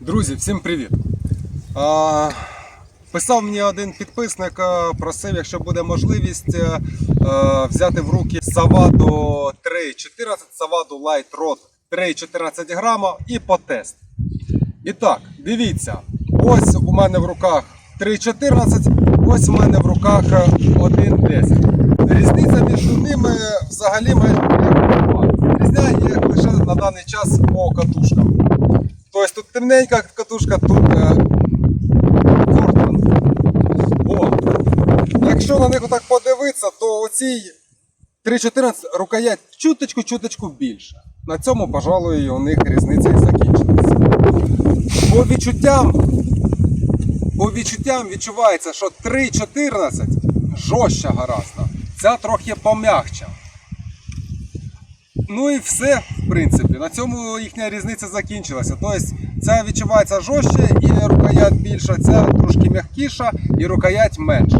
Друзі, всім привіт! А, писав мені один підписник, просив, якщо буде можливість, е, е, взяти в руки Саваду 3.14, Саваду Light Rod 3,14 грама і по тест. І так, дивіться, ось у мене в руках 3,14, ось у мене в руках е, 1,10. Різниця між ними взагалі майже ніяка. Різняє їх лише на даний час по катушкам. Тобто тут темненька катушка, тут е. О. Якщо на них отак подивитися, то оцій 3.14 рукоять чуточку-чуточку більше. На цьому, пожалуй, у них різниця і закінчилася. По відчуттям, по відчуттям відчувається, що 3.14 жорстча гаразда. Ця трохи пом'якча. Ну і все, в принципі. На цьому їхня різниця закінчилася. Тобто ця відчувається жорстче і рукоять більша, ця трошки м'якіша і рукоять менша.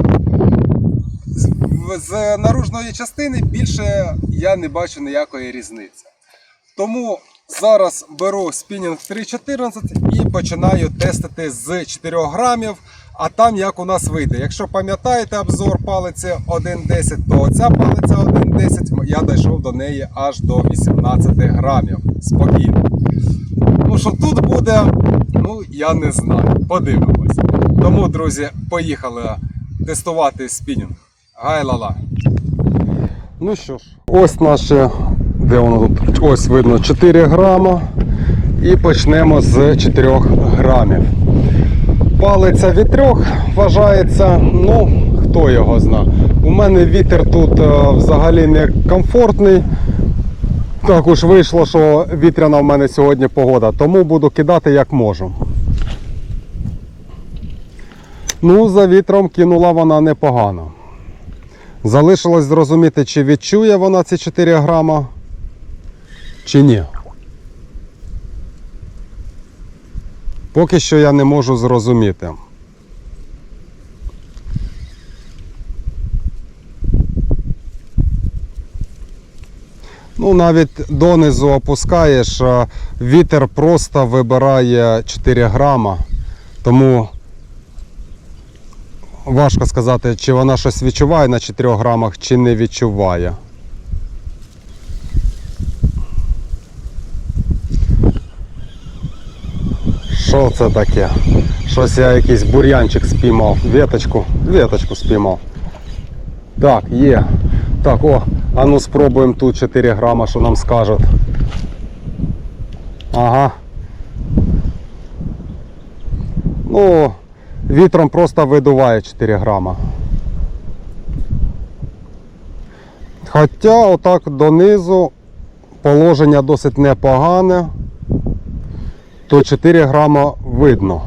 З, з наружної частини більше я не бачу ніякої різниці. Тому зараз беру спінінг 3.14 і починаю тестити з 4 грамів. А там як у нас вийде. Якщо пам'ятаєте обзор палиці 1.10, то ця палиця 1.10 я дійшов до неї аж до 18 грамів. Спокійно. Ну що тут буде, ну я не знаю. Подивимось. Тому, друзі, поїхали тестувати спінінг. Гай-ла-ла. Ну що ж, ось наше, де воно тут? Ось видно 4 грама. І почнемо з 4 грамів. Палиця від трьох вважається, ну, хто його зна. У мене вітер тут е, взагалі не комфортний. Так уж вийшло, що вітряна в мене сьогодні погода, тому буду кидати як можу. Ну, за вітром кинула вона непогано. Залишилось зрозуміти, чи відчує вона ці 4 грама, чи ні. Поки що я не можу зрозуміти. Ну, навіть донизу опускаєш, вітер просто вибирає 4 грама. Тому важко сказати, чи вона щось відчуває на 4 грамах, чи не відчуває. Що це таке? Щось я якийсь бур'янчик спіймав. Віточку, віточку спіймав. Так, є. Так, о, а ну спробуємо тут 4 грама, що нам скажуть. Ага. Ну, вітром просто видуває 4 грама. Хоча отак донизу положення досить непогане, то 4 грама видно.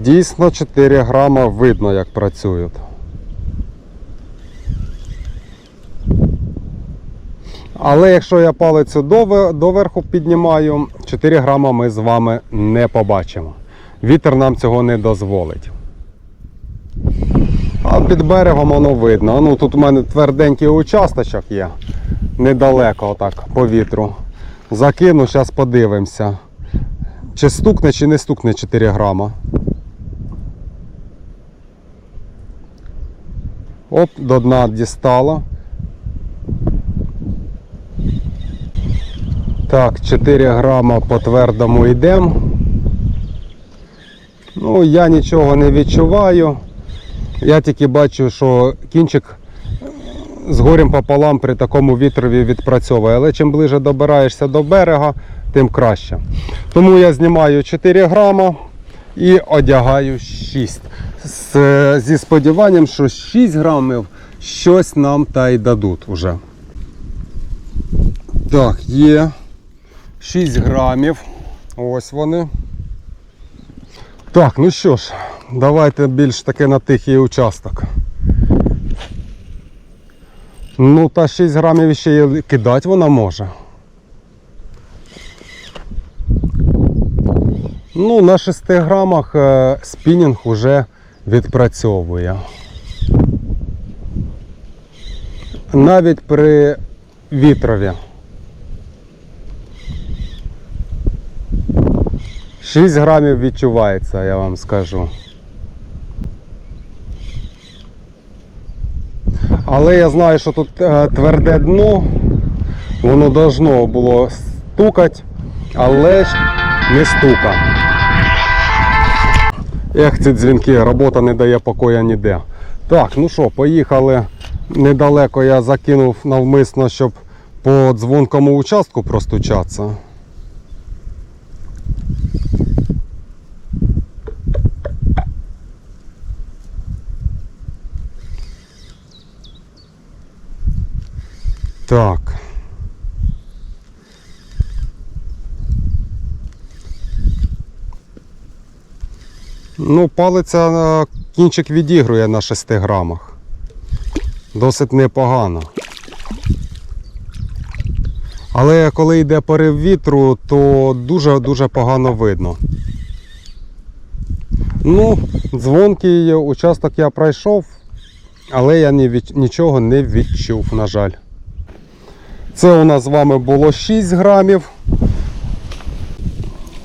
Дійсно 4 грама видно, як працюють. Але якщо я палицю доверху піднімаю, 4 грама ми з вами не побачимо. Вітер нам цього не дозволить. А під берегом воно видно. Ну тут у мене тверденький участочок є. Недалеко отак по вітру. Закину, зараз подивимося. Чи стукне, чи не стукне 4 грама. Оп, до дна дістало. Так, 4 грама по твердому йдемо. Ну, я нічого не відчуваю. Я тільки бачу, що кінчик з горем пополам при такому вітрові відпрацьовує. Але чим ближе добираєшся до берега, тим краще. Тому я знімаю 4 грама і одягаю 6. З, зі сподіванням, що 6 грамів щось нам та й дадуть уже. Так, є 6 грамів. Ось вони. Так, ну що ж, давайте більш таки на тихий участок. Ну, та 6 грамів ще й кидати вона може. Ну, на 6 грамах е, спінінг уже відпрацьовує. Навіть при вітрові. 6 грамів відчувається, я вам скажу. Але я знаю, що тут е, тверде дно, воно должно було стукати, але ж не стука. Ех, ці дзвінки, робота не дає покоя ніде. Так, ну що, поїхали. Недалеко я закинув навмисно, щоб по дзвонкому участку простучатися. Так. Ну, палиця е, кінчик відігрує на 6 грамах. Досить непогано. Але коли йде порив вітру, то дуже-дуже погано видно. Ну, дзвонкий участок я пройшов, але я нічого не відчув, на жаль. Це у нас з вами було 6 грамів.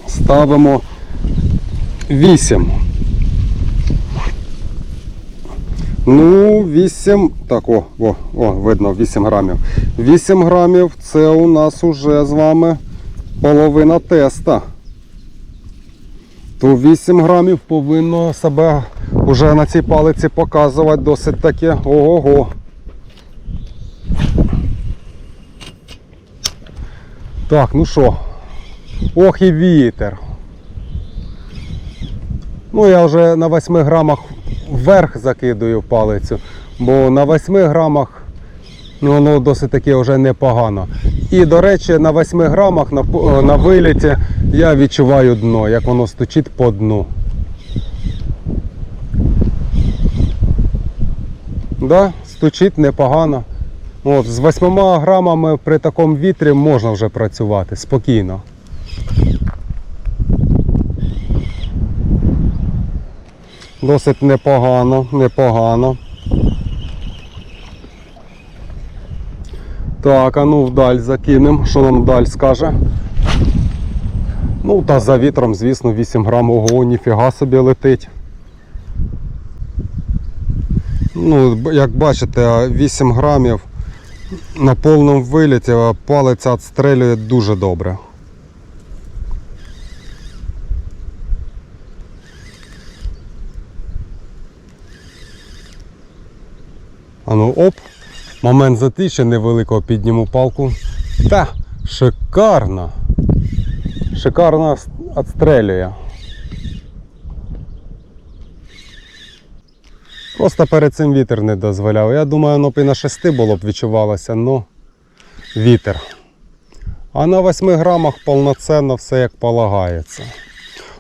Ставимо 8. Ну, 8. Так, о, о, о, видно, 8 грамів. 8 грамів це у нас уже з вами половина теста. То 8 грамів повинно себе уже на цій палиці показувати досить таки ого-го. Так, ну що, ох і вітер. Ну, я вже на 8 грамах вверх закидую палицю, бо на 8 грамах ну, воно досить таки вже непогано. І, до речі, на 8 грамах на, на виліті я відчуваю дно, як воно стучить по дну. Да, стучить непогано. От, з 8 грамами при такому вітрі можна вже працювати спокійно. Досить непогано, непогано. Так, а ну вдаль закинемо. Що нам вдаль скаже? Ну, та за вітром, звісно, 8 грам, ого, ніфіга собі летить. Ну, як бачите, 8 грамів на повному виліті а палиця відстрелює дуже добре. А ну оп, момент затиші невеликого підніму палку. Та, шикарно. Шикарно відстрелює. Просто перед цим вітер не дозволяв. Я думаю, воно б і на 6 було б відчувалося, ну вітер. А на 8 грамах повноцінно все як полагається.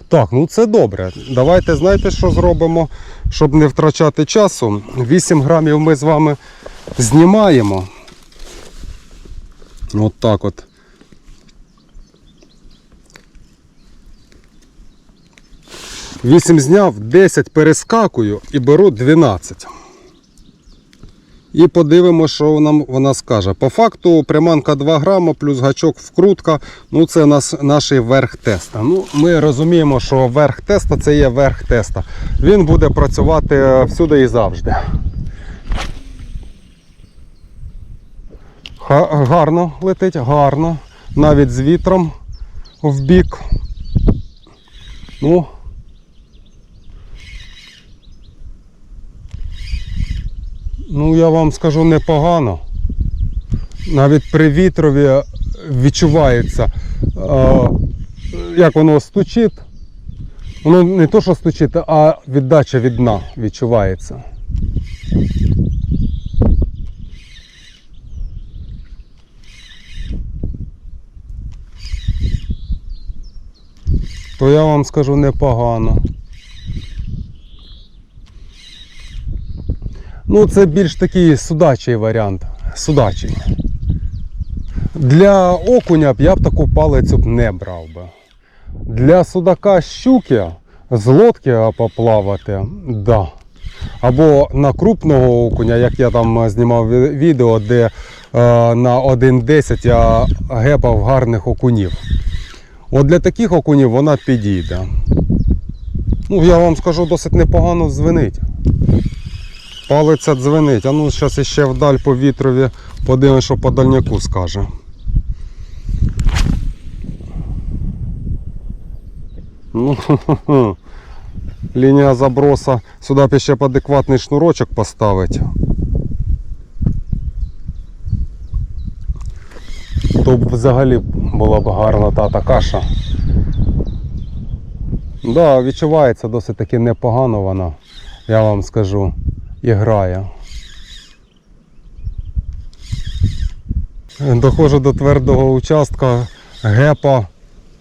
Так, ну це добре. Давайте знаєте, що зробимо, щоб не втрачати часу. 8 грамів ми з вами знімаємо. От так от. Вісім зняв, 10 перескакую і беру 12. І подивимося, що нам вона скаже. По факту приманка 2 грама плюс гачок вкрутка. Ну це нас наш верх теста. Ну, ми розуміємо, що верх теста це є верх теста. Він буде працювати всюди і завжди. Гарно летить, гарно. Навіть з вітром в бік. Ну, Ну, я вам скажу непогано. Навіть при вітрові відчувається, е, як воно стучить. Воно не то, що стучить, а віддача від дна відчувається. То я вам скажу непогано. Ну, це більш такий судачий варіант. Судачий. Для окуня б я б таку палицю б не брав би. Для судака щуки з лодки поплавати, да. Або на крупного окуня, як я там знімав відео, де е, на 1.10 я гепав гарних окунів. От для таких окунів вона підійде. Ну, я вам скажу, досить непогано дзвенить. Палиця дзвенить. А ну, зараз іще вдаль по вітрові подивимось, що по дальняку скаже. Ну, лінія заброса. Сюди б ще б адекватний шнурочок поставити. То б взагалі була б гарна та каша. Да, відчувається досить таки непогано вона, я вам скажу, і грає. Доходжу до твердого участка гепа.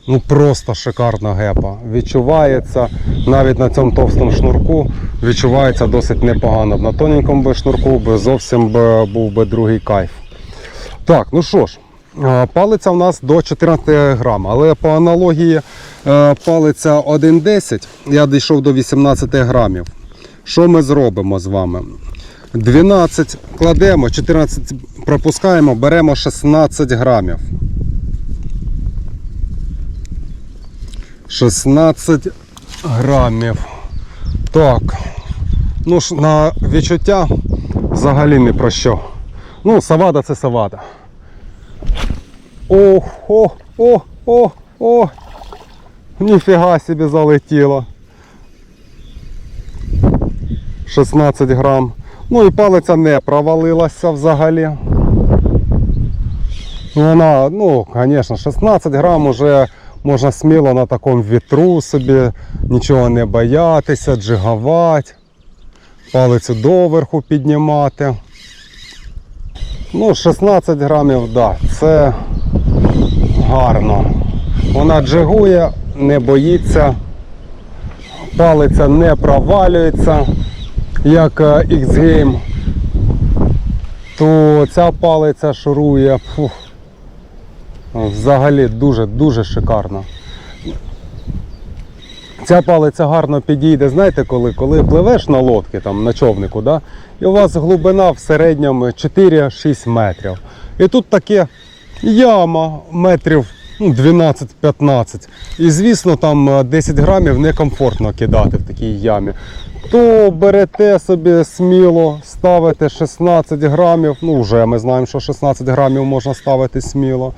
Ну просто шикарна гепа. Відчувається навіть на цьому товстому шнурку відчувається досить непогано. На тоненькому би шнурку би зовсім би, був би другий кайф. Так, ну що ж, е, палиця у нас до 14 грам, але по аналогії е, палиця 1,10, я дійшов до 18 грамів. Що ми зробимо з вами? 12 кладемо, 14 пропускаємо, беремо 16 грамів. 16 грамів. Так. Ну ж на відчуття взагалі не про що. Ну, савада це савада. Ох, о, о, о, о. Ніфіга собі залетіло. 16 грам. Ну і палиця не провалилася взагалі. Вона, ну, звісно, 16 грам уже можна сміло на такому вітру собі, нічого не боятися, джигувати, палицю доверху піднімати. Ну, 16 грамів, да, це гарно. Вона джигує, не боїться, палиця не провалюється, як е, X-Game, то ця палиця шурує. Фух. Взагалі дуже-дуже шикарно. Ця палиця гарно підійде, знаєте, коли, коли пливеш на лодці, там, на човнику, да? і у вас глибина в середньому 4-6 метрів. І тут таке яма метрів 12-15. І звісно, там е, 10 грамів некомфортно кидати в такій ямі. То берете собі сміло, ставите 16 грамів. Ну, вже ми знаємо, що 16 грамів можна ставити сміло.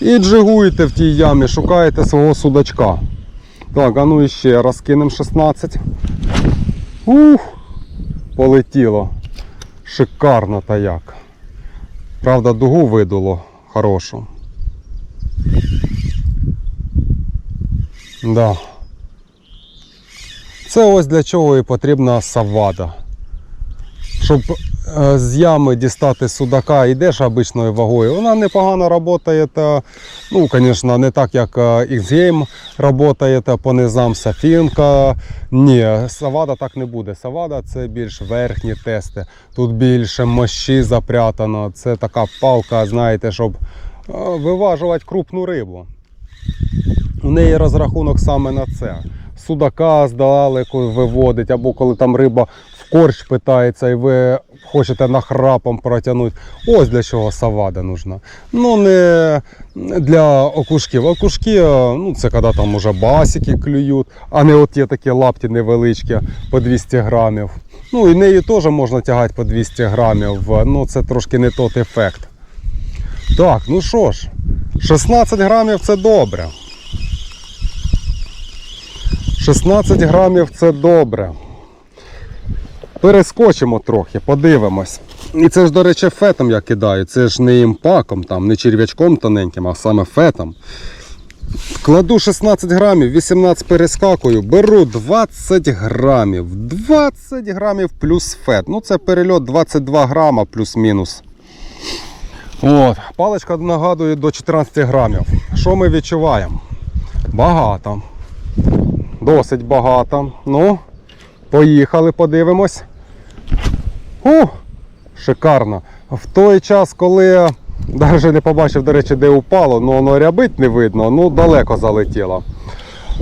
І джигуєте в тій ямі, шукаєте свого судачка. Так, а ну і ще раз кинемо 16. Ух, полетіло. Шикарно та як. Правда, дугу видуло хорошу. Да. Це ось для чого і потрібна савада. Щоб е, з ями дістати судака йдеш обичною вагою, вона непогано працює. Ну, звісно, не так, як е, X-Game працює по низам Сафінка. Ні, савада так не буде. Савада це більш верхні тести. Тут більше мощі запрятано. Це така палка, знаєте, щоб е, виважувати крупну рибу. У неї розрахунок саме на це. Судака здалеку виводить, або коли там риба в корч питається і ви хочете нахрапом протягнути. Ось для чого савада нужна. Ну не для окушків. Окушки, е, ну це коли там уже басики клюють, а не от є такі лапті невеличкі по 200 грамів. Ну і нею теж можна тягати по 200 грамів. Ну це трошки не тот ефект. Так, ну що ж, 16 грамів це добре. 16 грамів це добре. Перескочимо трохи, подивимось. І це ж, до речі, фетом я кидаю. Це ж не імпаком, там, не черв'ячком тоненьким, а саме фетом. Кладу 16 грамів, 18 перескакую, беру 20 грамів. 20 грамів плюс фет. Ну це перельот 22 грама плюс-мінус. От, Паличка нагадує до 14 грамів. Що ми відчуваємо? Багато. Досить багато. Ну, поїхали, подивимось. У, шикарно. В той час, коли навіть не побачив, до речі, де упало, ну воно рябить не видно, ну далеко залетіло.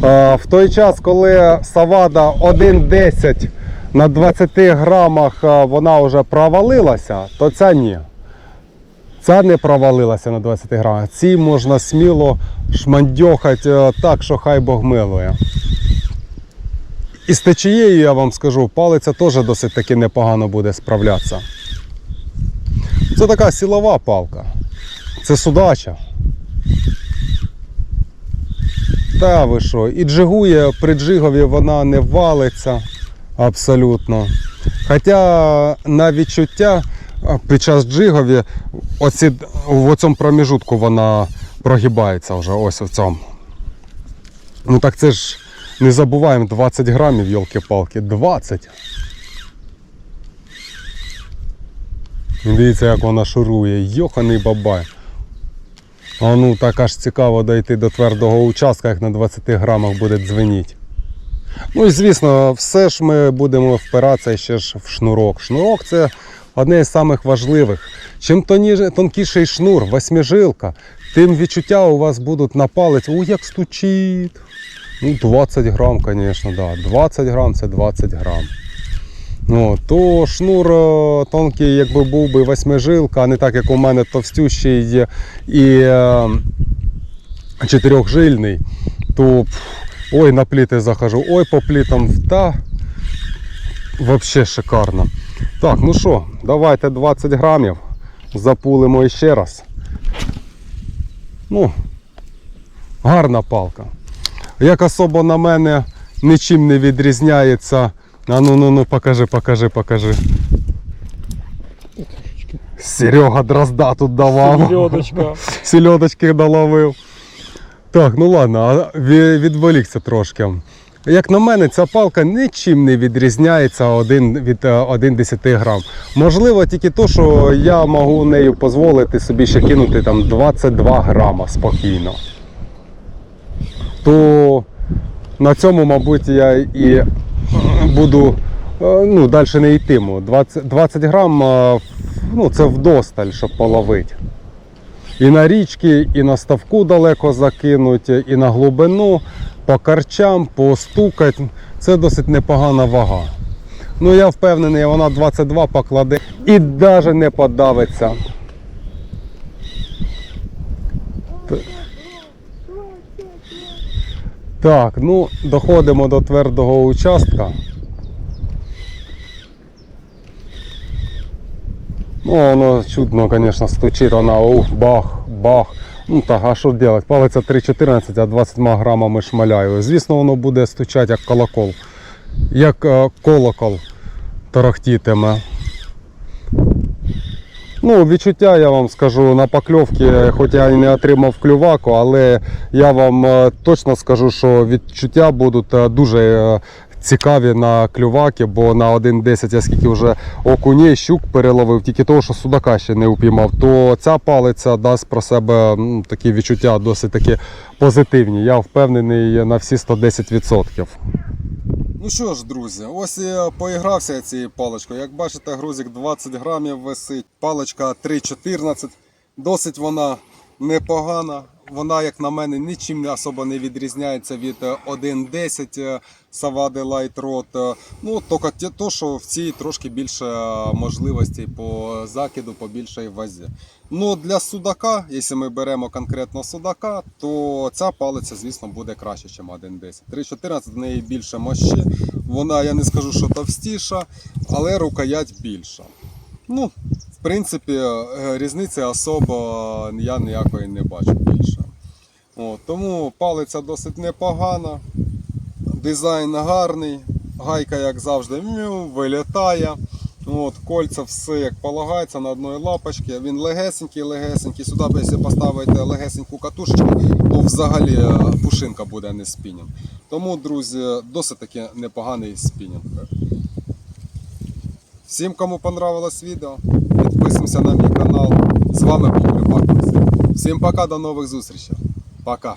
Е, В той час, коли Савада 1,10 на 20 грамах е, вона вже провалилася, то ця ні. Ця не провалилася на 20 грамах. Ці можна сміло шмандьохати е, так, що хай Бог милує. І з течією, я вам скажу, палиця теж досить таки непогано буде справлятися. Це така силова палка. Це судача. Та ви що? І джигує при джигові вона не валиться абсолютно. Хоча на відчуття під час джигові оці, в цьому проміжутку вона прогибається вже ось в цьому. Ну так це ж не забуваємо 20 грамів, йолки-палки. 20. Дивіться, як вона шурує. Йоханий бабай. А ну так аж цікаво дойти до твердого участка, як на 20 грамах буде дзвеніть. Ну і звісно, все ж ми будемо впиратися ще ж в шнурок. Шнурок це одне з самих важливих. Чим тонкіший шнур, восьмижилка, тим відчуття у вас будуть на палець. Ой, як стучить. Ну, 20 грам, звісно, да. 20 грам це 20 грам. Ну, то шнур е, тонкий, якби був би восьмижилка, а не так, як у мене товстющий і е, чотирьохжильний, то ой, на пліти захожу, ой, по плітам, та взагалі шикарно. Так, ну що, давайте 20 грамів, запулимо ще раз. Ну, гарна палка. Як особо на мене нічим не відрізняється. А ну ну ну покажи, покажи, покажи. Серега дрозда тут давав. Льодочка. Сільодочки доловив. Так, ну ладно, відволікся трошки. Як на мене, ця палка нічим не відрізняється один від е, 1,10 грам. Можливо, тільки то, що я можу нею дозволити собі ще кинути там 22 грама спокійно. То на цьому, мабуть, я і е, буду е, ну, далі не йтиму. 20, 20 грам е, ну, це вдосталь, щоб половити. І на річки, і на ставку далеко закинуть, і на глибину, по карчам, постукать. Це досить непогана вага. Ну я впевнений, вона 22 покладе і навіть не подавиться. Так, ну доходимо до твердого участка. Ну, воно чудно, конечно, стучить, вона ух, бах, бах. Ну так, а що робити? Палиця 3,14, а 20 грамами шмаляю. Звісно, воно буде стучати як колокол. Як е, колокол тарахтітиме. Ну, відчуття я вам скажу на покльовки, хоч я і не отримав клюваку, але я вам е, точно скажу, що відчуття будуть е, дуже е, цікаві на клюваки, бо на 1.10 я скільки вже окуней, щук переловив, тільки того, що судака ще не упіймав, то ця палиця дасть про себе такі відчуття досить таки позитивні. Я впевнений на всі 110%. Ну що ж, друзі, ось я поігрався я цією паличкою. Як бачите, грузик 20 грамів висить, паличка 3,14. Досить вона непогана. Вона, як на мене, нічим особо не відрізняється від е, 1.10 е, Savade Light Rod. Е, Ну, тільки то, що в цій трошки більше е, можливостей по закиду, по більшій вазі. Ну, для судака, якщо ми беремо конкретно судака, то ця палиця, звісно, буде краще, ніж 1.10. 3.14 в неї більше мощі. Вона, я не скажу, що товстіша, але рукоять більша. Ну, принципі, е, різниці особо я ніякої не бачу більше. От, тому палиця досить непогана, дизайн гарний, гайка, як завжди, мю, вилітає. От, кольця все як полагається на одної лапочці. Він легесенький, легесенький. Сюди, якщо поставити легесеньку катушечку, то взагалі е, пушинка буде не спінінг. Тому, друзі, досить таки непоганий спінінг. Всім, кому понравилось відео, підписуємося на мій канал. З вами був Рибак. Всім пока, до нових зустрічей. Пока.